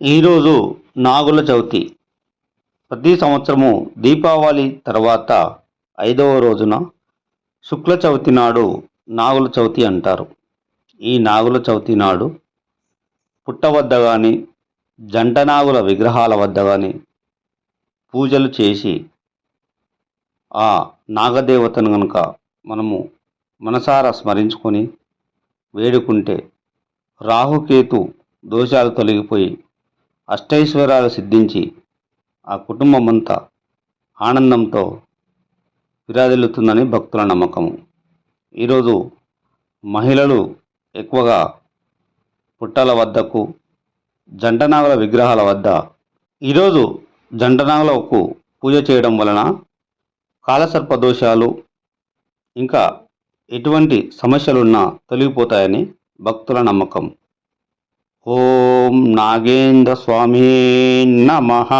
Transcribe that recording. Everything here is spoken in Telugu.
ఈరోజు నాగుల చవితి. ప్రతి సంవత్సరము దీపావళి తర్వాత ఐదవ రోజున శుక్ల చవితి నాడు నాగుల చవితి అంటారు. ఈ నాగుల చవితి నాడు పుట్ట వద్ద కానీ జంట నాగుల విగ్రహాల వద్ద కానీ పూజలు చేసి ఆ నాగదేవతను కనుక మనము మనసారా స్మరించుకొని వేడుకుంటే రాహుకేతు దోషాలు తొలగిపోయి అష్టైశ్వర్యాలు సిద్ధించి ఆ కుటుంబం అంతా ఆనందంతో విరాజిల్లుతుందని భక్తుల నమ్మకము. ఈరోజు మహిళలు ఎక్కువగా పుట్టల వద్దకు జంటనాగుల విగ్రహాల వద్ద ఈరోజు జంటనాగులకు పూజ చేయడం వలన కాలసర్ప దోషాలు ఇంకా ఎటువంటి సమస్యలున్నా తొలగిపోతాయని భక్తుల నమ్మకం. ఓ ॐ नागेन्द्रस्वामी नमः।